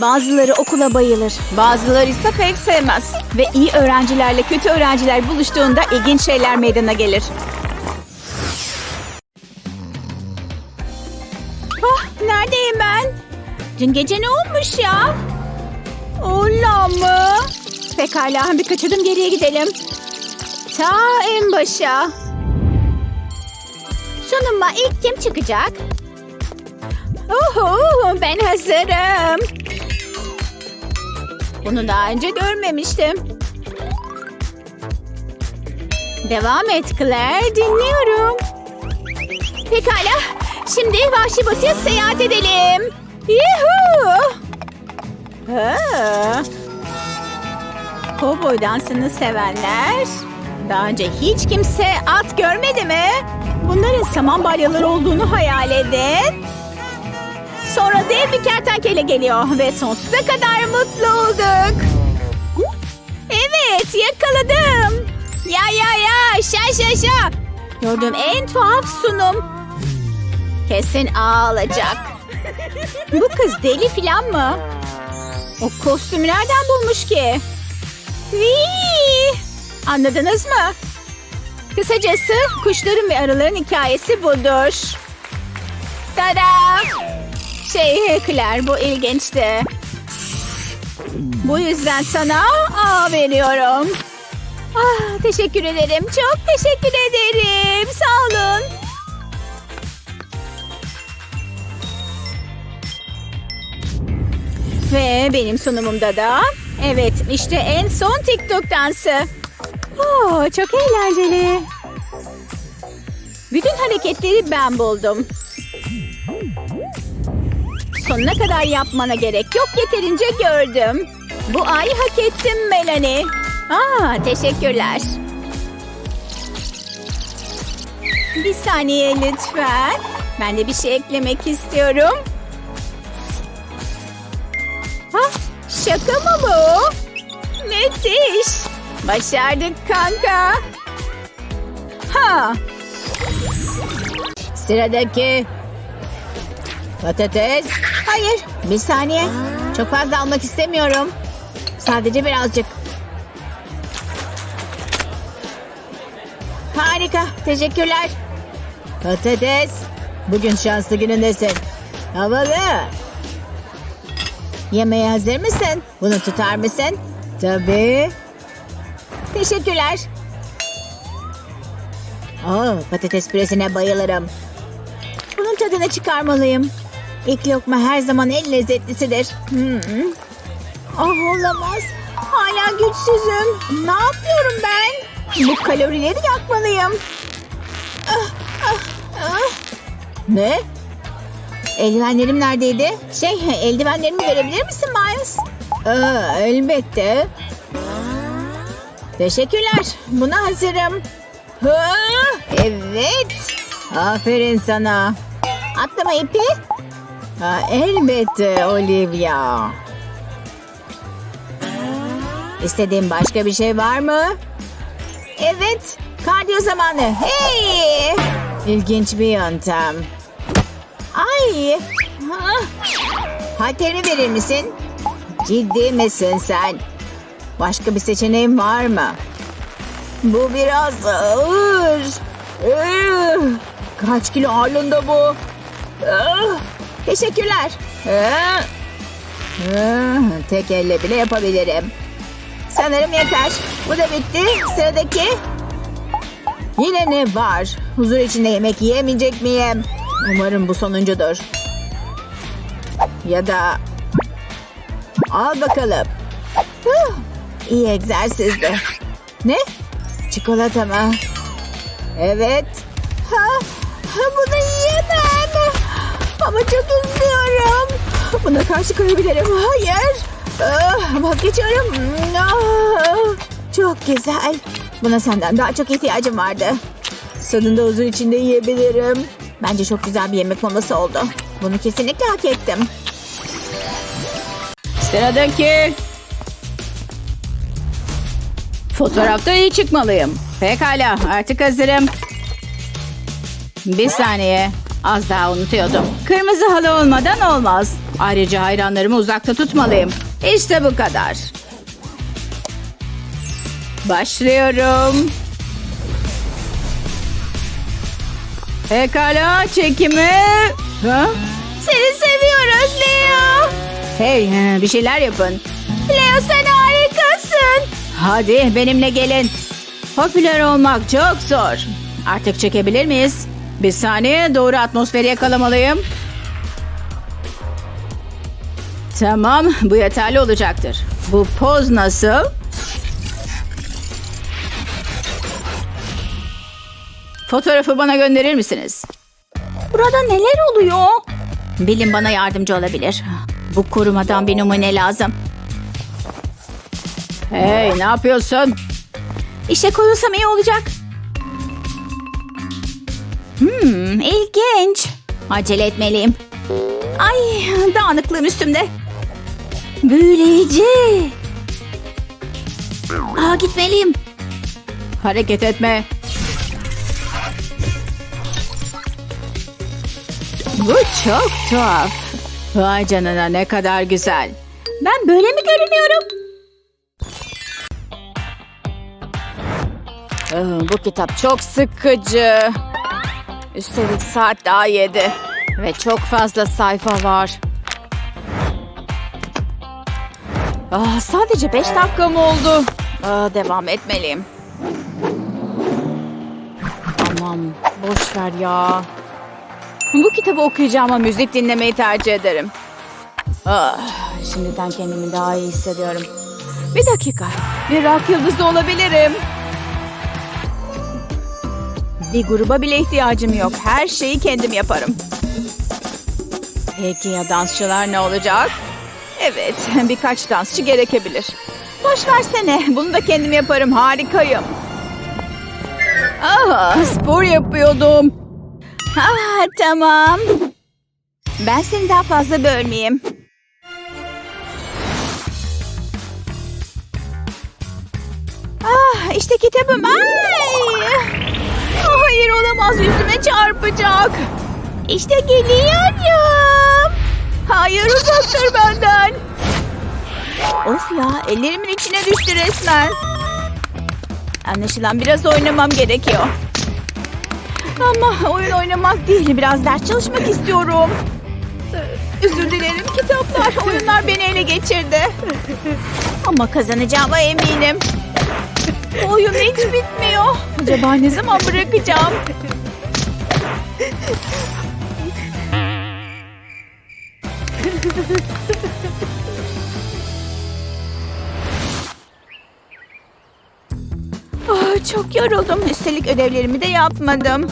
Bazıları okula bayılır, bazıları ise pek sevmez. Ve iyi öğrencilerle kötü öğrenciler buluştuğunda ilginç şeyler meydana gelir. Ah, neredeyim ben? Dün gece ne olmuş ya? Ola mı? Pekala, birkaç adım geriye gidelim. Ta en başa. Sunuma ilk kim çıkacak? Oho, ben hazırım. Bunu daha önce görmemiştim. Devam et Claire, dinliyorum. Pekala, şimdi Vahşi Batı'ya seyahat edelim. Yuhuu! Ha. Kovboy dansını sevenler. Daha önce hiç kimse at görmedi mi? Bunların saman balyaları olduğunu hayal edin. Sonra dev bir kertenkele geliyor ve sonsuza kadar mutlu olduk. Evet yakaladım. Ya ya ya şa şa şa. Gördüğüm en tuhaf sunum. Kesin ağlayacak. Bu kız deli filan mı? O kostümü nereden bulmuş ki? Hii! Anladınız mı? Kısacası kuşların ve arıların hikayesi budur. Tada! Şey Claire bu ilginçti. Bu yüzden sana A veriyorum. Ah, teşekkür ederim. Çok teşekkür ederim. Sağ olun. Ve benim sunumumda da evet işte en son TikTok dansı. Oh, çok eğlenceli. Bütün hareketleri ben buldum. Sonuna kadar yapmana gerek yok yeterince gördüm. Bu ayı hak ettim Melanie. Aa, teşekkürler. Bir saniye lütfen. Ben de bir şey eklemek istiyorum. Ha, şaka mı bu? Müthiş. Başardık kanka. Ha. Sıradaki. Patates. Hayır. Bir saniye. Çok fazla almak istemiyorum. Sadece birazcık. Harika. Teşekkürler. Patates. Bugün şanslı günündesin. Havalı. Yemeğe hazır mısın? Bunu tutar mısın? Tabii. Teşekkürler. Oo, patates püresine bayılırım. Bunun tadını çıkarmalıyım. İlk lokma her zaman en lezzetlisidir. Hmm. Ah olamaz. Hala güçsüzüm. Ne yapıyorum ben? Bu kalorileri yakmalıyım. Ah, ah, ah. Ne? Eldivenlerim neredeydi? Şey, eldivenlerimi verebilir misin Miles? Aa, elbette. Teşekkürler. Buna hazırım. Ha, evet. Aferin sana. Atlama ipi. Ha, elbette Olivia. İstediğin başka bir şey var mı? Evet. Kardiyo zamanı. Hey! İlginç bir yöntem. Ay. Ha. Halteri verir misin? Ciddi misin sen? Başka bir seçeneğin var mı? Bu biraz ağır. Kaç kilo ağırlığında bu? Teşekkürler. Tek elle bile yapabilirim. Sanırım yeter. Bu da bitti. Sıradaki. Yine ne var? Huzur içinde yemek yiyemeyecek miyim? Umarım bu sonuncudur. Ya da... Al bakalım. Huh, iyi egzersizdi. Ne? Çikolata mı? Evet. Ha, bunu yiyemem. Ama çok üzülüyorum. Buna karşı koyabilirim. Hayır. Ah, vazgeçiyorum. Ah, çok güzel. Buna senden daha çok ihtiyacım vardı. Sonunda huzur içinde yiyebilirim. Bence çok güzel bir yemek molası oldu. Bunu kesinlikle hak ettim. Sıradaki. Fotoğrafta iyi çıkmalıyım. Pekala artık hazırım. Bir saniye. Az daha unutuyordum. Kırmızı halı olmadan olmaz. Ayrıca hayranlarımı uzakta tutmalıyım. İşte bu kadar. Başlıyorum. Pekala çekimi. Ha? Seni seviyoruz Leo. Hey bir şeyler yapın. Leo sen harikasın. Hadi benimle gelin. Popüler olmak çok zor. Artık çekebilir miyiz? Bir saniye doğru atmosferi yakalamalıyım. Tamam bu yeterli olacaktır. Bu poz nasıl? Fotoğrafı bana gönderir misiniz? Burada neler oluyor? Bilim bana yardımcı olabilir. Bu korumadan bir numune lazım. Hey ne yapıyorsun? İşe koyulsam iyi olacak. Hmm, ilginç. Acele etmeliyim. Ay dağınıklığım üstümde. Büyüleyici. Aa gitmeliyim. Hareket etme. Bu çok tuhaf. Vay canına ne kadar güzel. Ben böyle mi görünüyorum? Ah, Bu kitap çok sıkıcı. Üstelik saat daha yedi. Ve çok fazla sayfa var. Ah, sadece beş dakikam oldu. Ah, devam etmeliyim. Tamam, boş ver ya. Bu kitabı okuyacağıma müzik dinlemeyi tercih ederim. Ah, şimdiden kendimi daha iyi hissediyorum. Bir dakika, bir rock yıldızı olabilirim. Bir gruba bile ihtiyacım yok. Her şeyi kendim yaparım. Peki ya dansçılar ne olacak? Evet, birkaç dansçı gerekebilir. Boş versene, bunu da kendim yaparım. Harikayım. Aa, spor yapıyordum. Ah, tamam. Ben seni daha fazla bölmeyeyim. Ah, işte kitabım. Ay! Ah, Hayır olamaz yüzüme çarpacak. İşte geliyorum. Hayır uzak dur benden. Of ya ellerimin içine düştü resmen. Anlaşılan biraz oynamam gerekiyor. Ama oyun oynamak değil biraz ders çalışmak istiyorum. Özür dilerim kitaplar, oyunlar beni ele geçirdi. Ama kazanacağıma eminim. Oyun hiç bitmiyor. Acaba ne zaman bırakacağım? Ah, çok yoruldum. Üstelik ödevlerimi de yapmadım.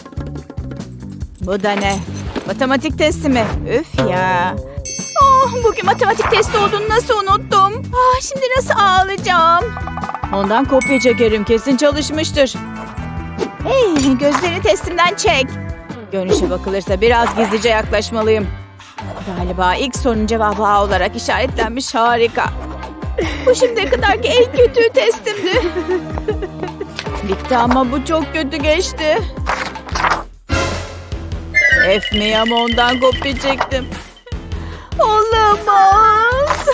Bu da ne? Matematik testi mi? Üf ya. Oh, bugün matematik testi olduğunu nasıl unuttum? Ah, şimdi nasıl ağlayacağım? Ondan kopya çekerim. Kesin çalışmıştır. Hey, gözlerini testimden çek. Görünüşe bakılırsa biraz gizlice yaklaşmalıyım. Galiba ilk sorunun cevabı A olarak işaretlenmiş. Harika. Bu şimdiye kadarki en kötü testimdi. Bitti ama bu çok kötü geçti. F mi ama ondan kopya çektim. Olamaz.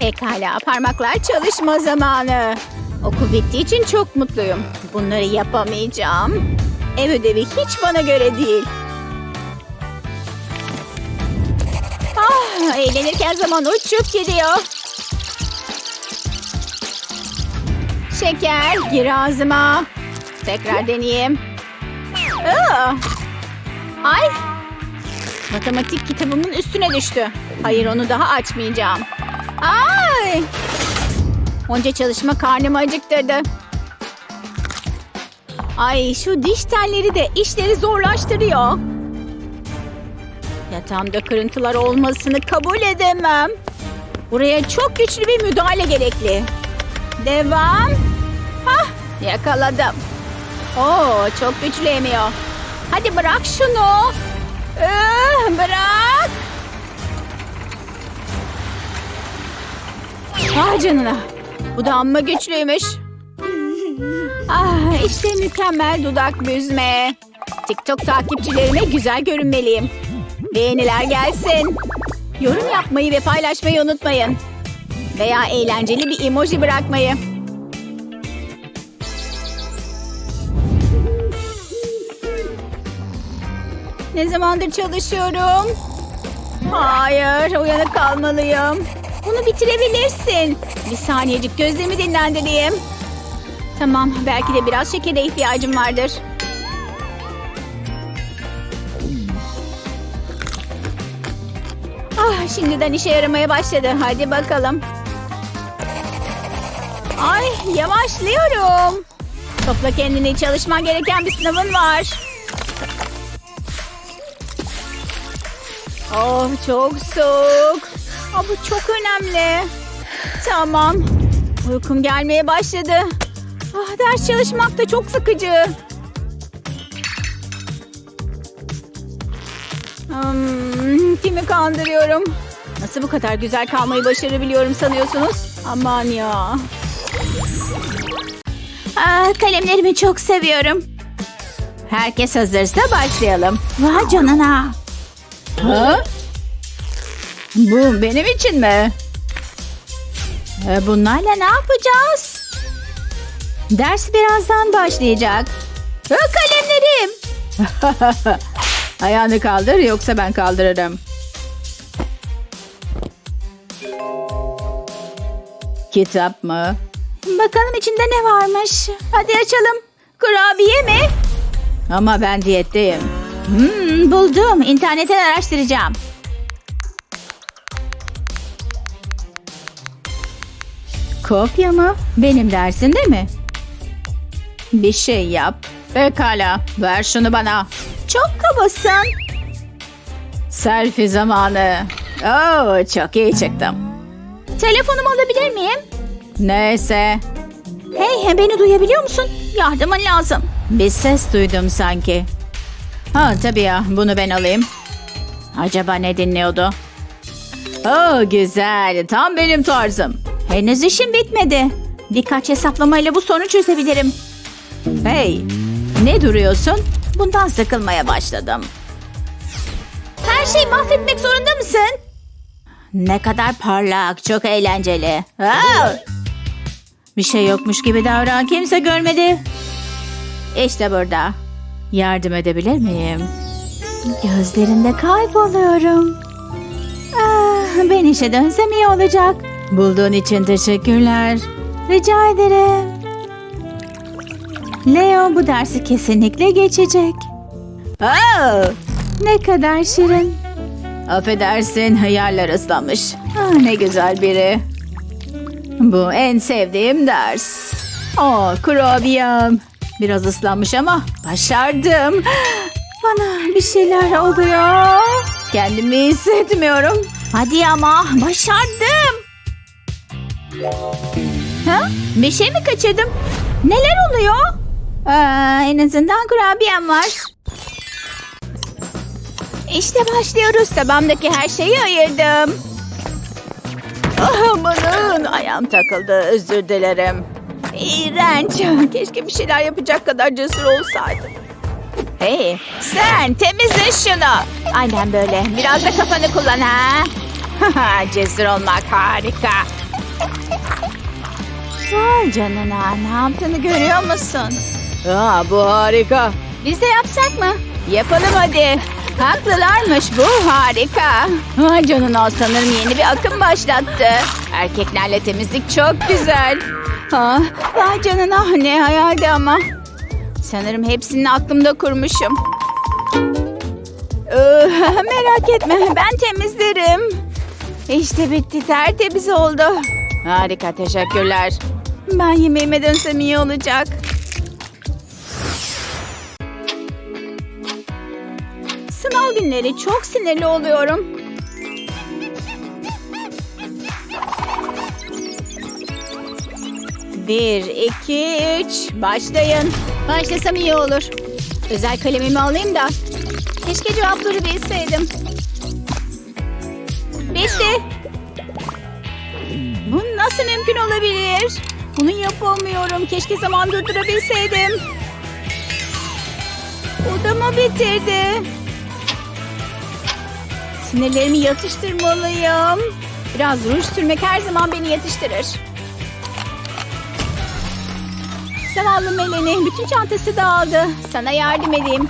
Pekala parmaklar çalışma zamanı. Okul bittiği için çok mutluyum. Bunları yapamayacağım. Ev ödevi hiç bana göre değil. Eğlenirken zaman uçup gidiyor. Şeker, gir ağzıma. Tekrar deneyeyim. Aa! Ay! Matematik kitabımın üstüne düştü. Hayır onu daha açmayacağım. Ay! Onca çalışma karnımı acıktırdı. Ay şu diş telleri de işleri zorlaştırıyor. Yatağımda kırıntılar olmasını kabul edemem. Buraya çok güçlü bir müdahale gerekli. Devam. Hah yakaladım. Oo çok güçlü emiyor. Hadi bırak şunu. Ee, bırak. Ah canına. Bu da amma güçlüymüş. Ah işte mükemmel dudak büzme. TikTok takipçilerime güzel görünmeliyim. Beğeniler gelsin. Yorum yapmayı ve paylaşmayı unutmayın. Veya eğlenceli bir emoji bırakmayı. Ne zamandır çalışıyorum? Hayır, uyanık kalmalıyım. Bunu bitirebilirsin. Bir saniyecik gözlerimi dinlendireyim. Tamam, belki de biraz şekere ihtiyacım vardır. Ah, şimdiden işe yaramaya başladı. Hadi bakalım. Ay, yavaşlıyorum. Topla kendini, çalışman gereken bir sınavın var. Oh, çok soğuk. Aa, bu çok önemli. Tamam. Uykum gelmeye başladı. Ah, ders çalışmak da çok sıkıcı. Hmm, kimi kandırıyorum? Nasıl bu kadar güzel kalmayı başarabiliyorum sanıyorsunuz? Aman ya. Aa, kalemlerimi çok seviyorum. Herkes hazırsa başlayalım. Vay canına. Ha? Bu benim için mi? E, bunlarla ne yapacağız? Ders birazdan başlayacak. Ha, kalemlerim. Ayağını kaldır yoksa ben kaldırırım. Kitap mı? Bakalım içinde ne varmış. Hadi açalım. Kurabiye mi? Ama ben diyetteyim. Hmm, buldum. İnternetten araştıracağım. Kopya mı? Benim dersimde mi? Bir şey yap. Pekala. Ver şunu bana. Çok kabasın. Selfie zamanı. Oo, çok iyi çıktım. Telefonumu alabilir miyim? Neyse. Hey, beni duyabiliyor musun? Yardımın lazım. Bir ses duydum sanki. Ha tabii ya, bunu ben alayım. Acaba ne dinliyordu? Oo, güzel, tam benim tarzım. Henüz işim bitmedi. Birkaç hesaplamayla bu sorunu çözebilirim. Hey, ne duruyorsun? Bundan sıkılmaya başladım. Her şeyi mahvetmek zorunda mısın? Ne kadar parlak, çok eğlenceli. Aa! Bir şey yokmuş gibi davran, kimse görmedi. İşte burada. Yardım edebilir miyim? Gözlerinde kayboluyorum. Ah, ben işe dönsem iyi olacak. Bulduğun için teşekkürler. Rica ederim. Leo bu dersi kesinlikle geçecek. Aa, ne kadar şirin. Affedersin hıyarlar ıslanmış. Ah, ne güzel biri. Bu en sevdiğim ders. Oh kurabiyem. Biraz ıslanmış ama başardım. Bana bir şeyler oluyor. Kendimi hissetmiyorum. Hadi ama başardım. Ha? Bir şey mi kaçırdım? Neler oluyor? Aa, en azından kurabiyem var. İşte başlıyoruz. Tabamdaki her şeyi ayırdım. Amanın ayağım takıldı. Özür dilerim. İğrenç. Keşke bir şeyler yapacak kadar cesur olsaydım. Hey sen temizle şunu. Aynen böyle. Biraz da kafanı kullan ha. cesur olmak harika. Vay canına ne yaptığını görüyor musun? Aa, bu harika. Biz de yapsak mı? Yapalım hadi. Haklılarmış bu harika. Vay canına sanırım yeni bir akım başlattı. Erkeklerle temizlik çok güzel. Ha, vay canına ne hayaldi ama. Sanırım hepsini aklımda kurmuşum. Ee, merak etme ben temizlerim. İşte bitti tertemiz oldu. Harika teşekkürler. Ben yemeğime dönsem iyi olacak. Günleri çok sinirli oluyorum. Bir, iki, üç. Başlayın. Başlasam iyi olur. Özel kalemimi alayım da. Keşke cevapları bilseydim. Bitti. Bu nasıl mümkün olabilir? Bunu yapamıyorum. Keşke zaman durdurabilseydim. O da mı bitirdi? Sinirlerimi yatıştırmalıyım. Biraz ruj sürmek her zaman beni yatıştırır. Zavallı Melanie bütün çantası dağıldı. Sana yardım edeyim.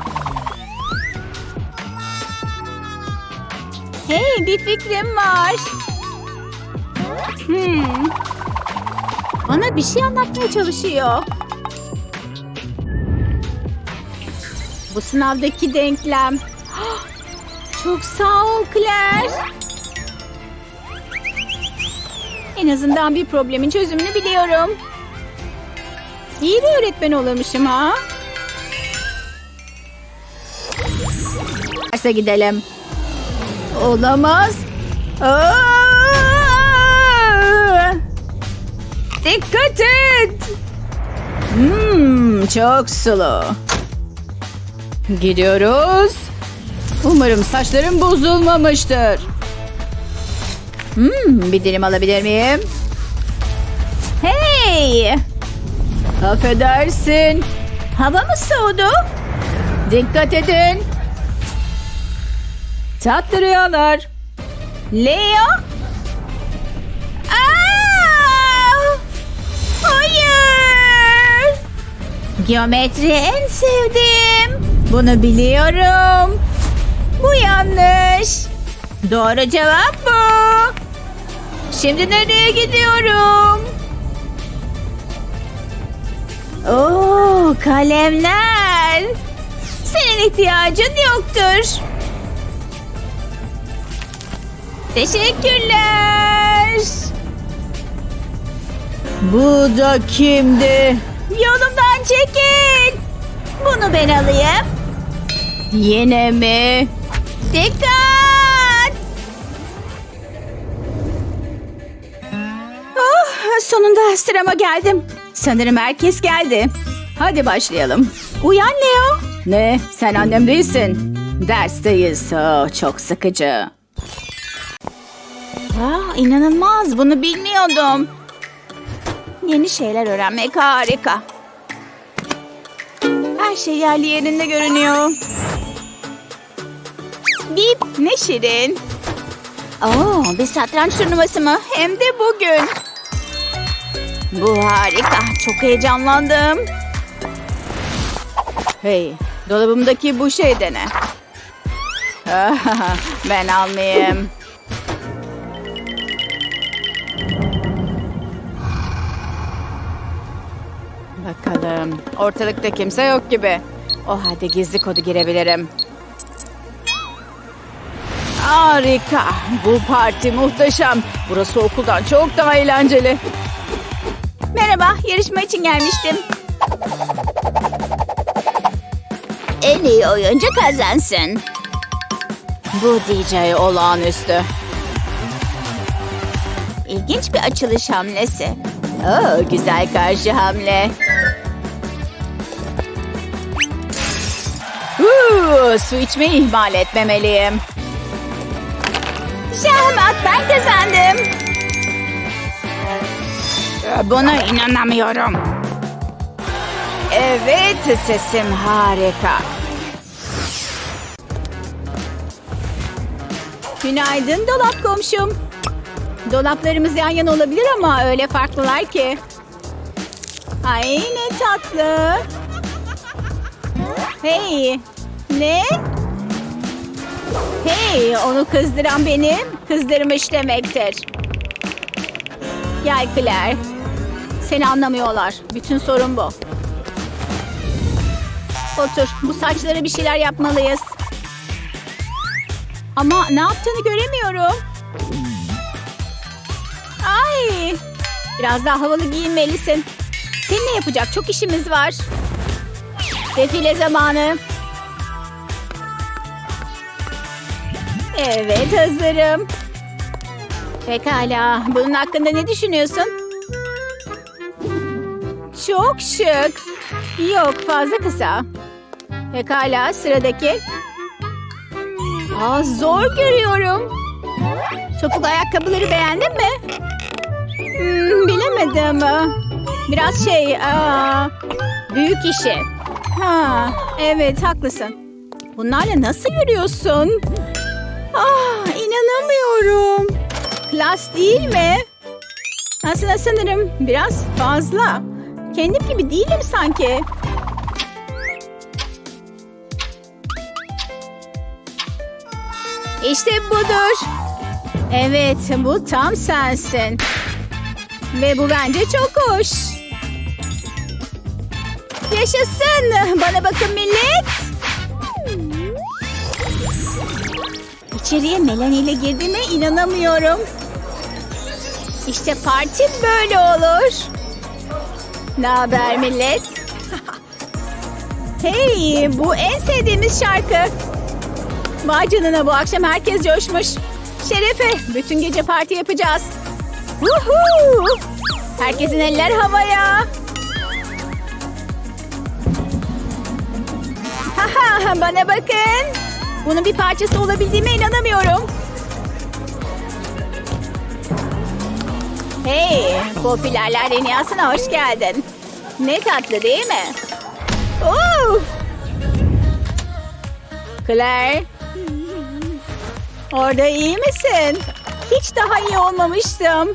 Hey bir fikrim var. Hmm. Bana bir şey anlatmaya çalışıyor. Bu sınavdaki denklem. Çok sağ ol Claire. En azından bir problemin çözümünü biliyorum. İyi bir öğretmen olurmuşum ha. Derse gidelim. Olamaz. Dikkat et. Hmm, çok sulu. Gidiyoruz. Umarım saçlarım bozulmamıştır. Hmm, bir dilim alabilir miyim? Hey! Affedersin. Hava mı soğudu? Dikkat edin. Tatlı rüyalar. Leo? Hayır. Geometri en sevdiğim. Bunu biliyorum. Bu yanlış. Doğru cevap bu. Şimdi nereye gidiyorum? Oo, kalemler. Senin ihtiyacın yoktur. Teşekkürler. Bu da kimdi? Yolumdan çekil. Bunu ben alayım. Yine mi? Dikkat! Oh, sonunda sırama geldim. Sanırım herkes geldi. Hadi başlayalım. Uyan Leo. Ne? Sen annem değilsin. Dersteyiz. Oh, çok sıkıcı. Aa, inanılmaz. Bunu bilmiyordum. Yeni şeyler öğrenmek harika. Her şey yerli yerinde görünüyor. Bip ne şirin. Oo, bir satranç turnuvası mı? Hem de bugün. Bu harika. Çok heyecanlandım. Hey, dolabımdaki bu şey de ne? ben almayayım. Bakalım. Ortalıkta kimse yok gibi. O halde gizli kodu girebilirim. Harika. Bu parti muhteşem. Burası okuldan çok daha eğlenceli. Merhaba, yarışma için gelmiştim. En iyi oyuncu kazansın. Bu DJ olağanüstü. İlginç bir açılış hamlesi. Oo, güzel karşı hamle. Uuu, su içmeyi ihmal etmemeliyim. Şahmat ben kazandım. Buna inanamıyorum. Evet sesim harika. Günaydın dolap komşum. Dolaplarımız yan yana olabilir ama öyle farklılar ki. Ay ne tatlı. Hey ne? Hey, onu kızdıran benim, kızdırmış demektir. Gel Claire. Seni anlamıyorlar. Bütün sorun bu. Otur. Bu saçlara bir şeyler yapmalıyız. Ama ne yaptığını göremiyorum. Ay! Biraz daha havalı giyinmelisin. Seninle yapacak çok işimiz var. Defile zamanı. Evet hazırım. Pekala. Bunun hakkında ne düşünüyorsun? Çok şık. Yok fazla kısa. Pekala sıradaki. Aa, zor görüyorum. Topuk ayakkabıları beğendin mi? Hmm, bilemedim. Biraz şey, aa, büyük işi. Ha, evet haklısın. Bunlarla nasıl yürüyorsun? Ah inanamıyorum. Klas değil mi? Aslında sanırım biraz fazla. Kendim gibi değilim sanki. İşte budur. Evet, bu tam sensin. Ve bu bence çok hoş. Yaşasın. Bana bakın millet. İçeriye Melanie ile girdiğime inanamıyorum. İşte parti böyle olur. Ne haber millet? Hey, bu en sevdiğimiz şarkı. Vay canına bu akşam herkes coşmuş. Şerefe, bütün gece parti yapacağız. Woohoo! Herkesin eller havaya. Haha, bana bakın. Bunun bir parçası olabildiğime inanamıyorum. Hey, popülerler dünyasına hoş geldin. Ne tatlı değil mi? Oo! Claire. Orada iyi misin? Hiç daha iyi olmamıştım.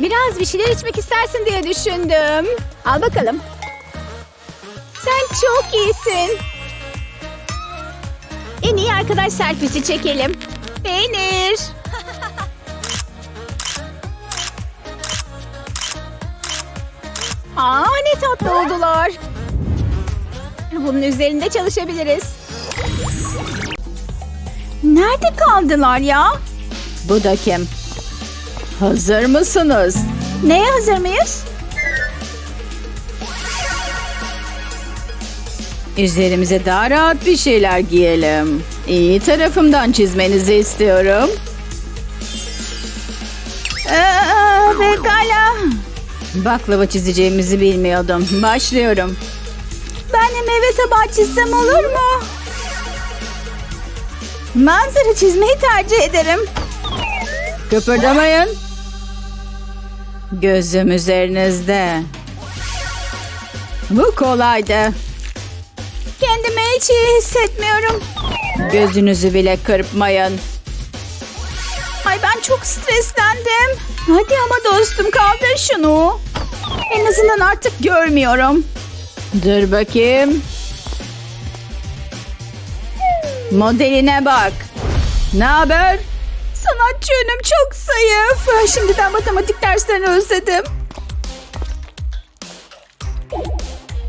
Biraz bir şeyler içmek istersin diye düşündüm. Al bakalım. Sen çok iyisin. En iyi arkadaş selfiesi çekelim. Peynir. Aa ne tatlı oldular. Bunun üzerinde çalışabiliriz. Nerede kaldılar ya? Bu da kim? Hazır mısınız? Neye hazır mıyız? Üzerimize daha rahat bir şeyler giyelim. İyi tarafımdan çizmenizi istiyorum. Ee, pekala. Baklava çizeceğimizi bilmiyordum. Başlıyorum. Ben de meyve tabağı çizsem olur mu? Manzara çizmeyi tercih ederim. Kıpırdamayın. Gözüm üzerinizde. Bu kolaydı. Hiç iyi hissetmiyorum. Gözünüzü bile kırpmayın. Ay ben çok streslendim. Hadi ama dostum kaldır şunu. En azından artık görmüyorum. Dur bakayım. Modeline bak. Ne haber? Sanatçı yönüm çok zayıf. Şimdiden matematik derslerini özledim.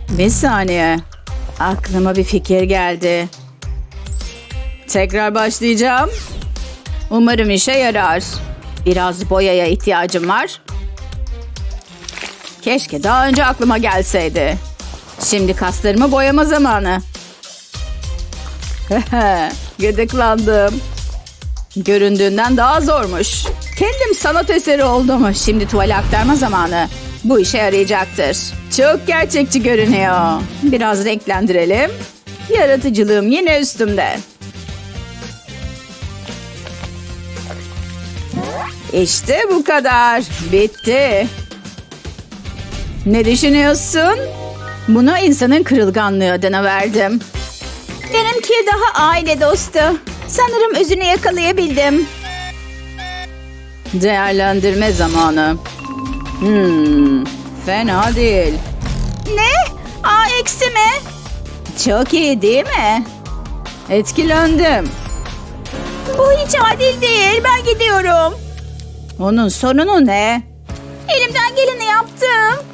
Bir saniye. Aklıma bir fikir geldi. Tekrar başlayacağım. Umarım işe yarar. Biraz boyaya ihtiyacım var. Keşke daha önce aklıma gelseydi. Şimdi kaslarımı boyama zamanı. Gıdıklandım. Göründüğünden daha zormuş. Kendim sanat eseri oldum. Şimdi tuvale aktarma zamanı. Bu işe yarayacaktır. Çok gerçekçi görünüyor. Biraz renklendirelim. Yaratıcılığım yine üstümde. İşte bu kadar. Bitti. Ne düşünüyorsun? Bunu insanın kırılganlığı adına verdim. Benimki daha aile dostu. Sanırım özünü yakalayabildim. Değerlendirme zamanı. Hmm, fena değil. Ne? A eksi mi? Çok iyi değil mi? Etkilendim. Bu hiç adil değil. Ben gidiyorum. Onun sorunu ne? Elimden geleni yaptım.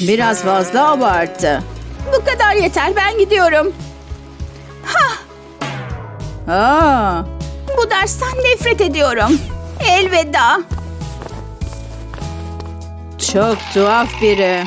Biraz fazla abarttı. Bu kadar yeter. Ben gidiyorum. Hah. Aa, bu dersten nefret ediyorum. Elveda. Çok tuhaf biri.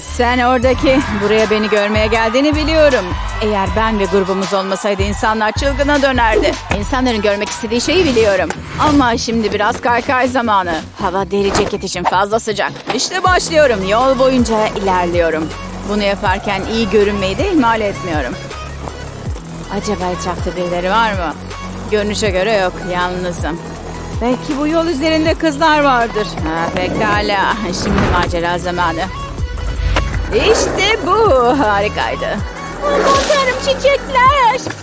Sen oradaki buraya beni görmeye geldiğini biliyorum. Eğer ben ve grubumuz olmasaydı insanlar çılgına dönerdi. İnsanların görmek istediği şeyi biliyorum. Ama şimdi biraz kaykay zamanı. Hava deri ceket için fazla sıcak. İşte başlıyorum. Yol boyunca ilerliyorum. Bunu yaparken iyi görünmeyi de ihmal etmiyorum. Acaba etrafta birileri var mı? Görünüşe göre yok. Yalnızım. Belki bu yol üzerinde kızlar vardır. Ha, pekala. Şimdi macera zamanı. İşte bu harikaydı. Aman tanrım çiçekler.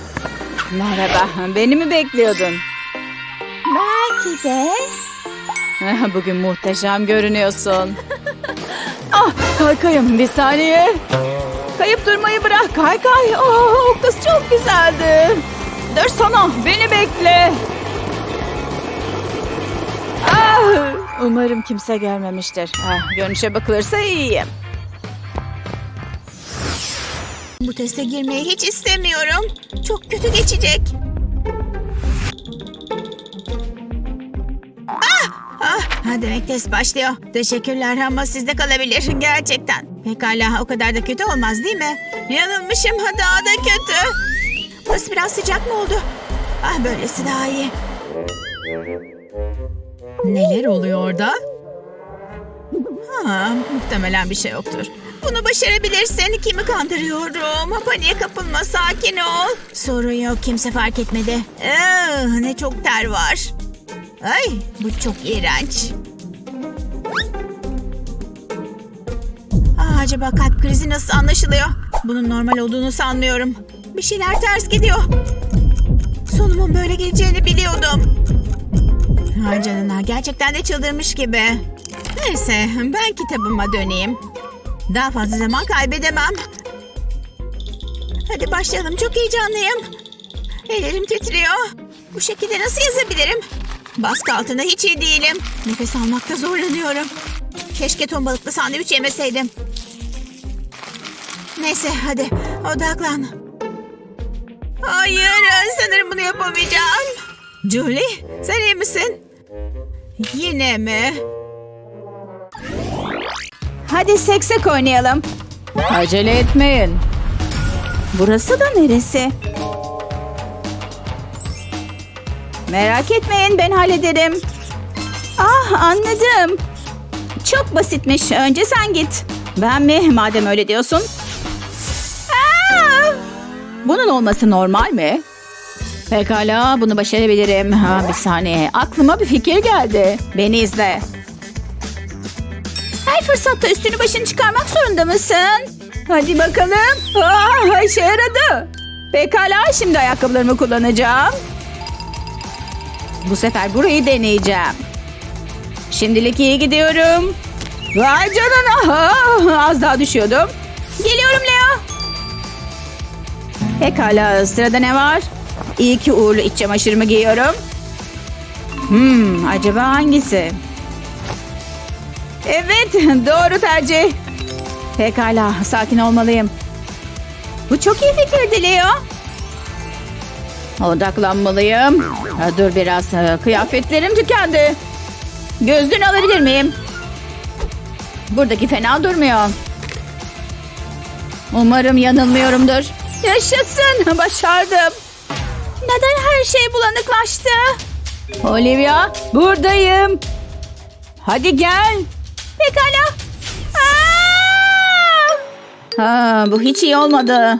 Merhaba, beni mi bekliyordun? Belki de. Bugün muhteşem görünüyorsun. Ah, kaykayım bir saniye. Kayıp durmayı bırak kaykay. Oh, o kız çok güzeldi. Dur sana, beni bekle. Umarım kimse görmemiştir. Ah, görünüşe bakılırsa iyiyim. Bu teste girmeyi hiç istemiyorum. Çok kötü geçecek. Ah! Ah! Ha, demek test başlıyor. Teşekkürler ama sizde kalabilir. Gerçekten. Pekala o kadar da kötü olmaz değil mi? Yanılmışım. Ha, Daha da kötü. Burası biraz sıcak mı oldu? Ah böylesi daha iyi. Neler oluyor orada? Ha, muhtemelen bir şey yoktur. Bunu başarabilirsin. Kimi kandırıyorum? Paniğe kapılma. Sakin ol. Sorun yok. Kimse fark etmedi. Ah, ne çok ter var. Ay bu çok iğrenç. Aa, acaba kalp krizi nasıl anlaşılıyor? Bunun normal olduğunu sanmıyorum. Bir şeyler ters gidiyor. Sonumun böyle geleceğini biliyordum. Ay canına gerçekten de çıldırmış gibi. Neyse ben kitabıma döneyim. Daha fazla zaman kaybedemem. Hadi başlayalım çok heyecanlıyım. Ellerim titriyor. Bu şekilde nasıl yazabilirim? Baskı altında hiç iyi değilim. Nefes almakta zorlanıyorum. Keşke ton balıklı sandviç yemeseydim. Neyse hadi odaklan. Hayır sanırım bunu yapamayacağım. Julie sen iyi misin? Yine mi? Hadi seksek oynayalım. Acele etmeyin. Burası da neresi? Merak etmeyin ben hallederim. Ah anladım. Çok basitmiş. Önce sen git. Ben mi? Madem öyle diyorsun. Aa! Bunun olması normal mi? Pekala bunu başarabilirim. Ha, bir saniye. Aklıma bir fikir geldi. Beni izle. Her fırsatta üstünü başını çıkarmak zorunda mısın? Hadi bakalım. Aa, işe yaradı. Pekala şimdi ayakkabılarımı kullanacağım. Bu sefer burayı deneyeceğim. Şimdilik iyi gidiyorum. Vay canına. Ah, Az daha düşüyordum. Geliyorum Leo. Pekala sırada ne var? İyi ki uğurlu iç çamaşırımı giyiyorum. Hmm, acaba hangisi? Evet, doğru tercih. Pekala, sakin olmalıyım. Bu çok iyi fikirdi Leo. Odaklanmalıyım. Dur biraz, kıyafetlerim tükendi. Gözlüğünü alabilir miyim? Buradaki fena durmuyor. Umarım yanılmıyorumdur. Yaşasın, başardım. Neden her şey bulanıklaştı? Olivia, buradayım. Hadi gel. Pekala. Aa! Ha, bu hiç iyi olmadı.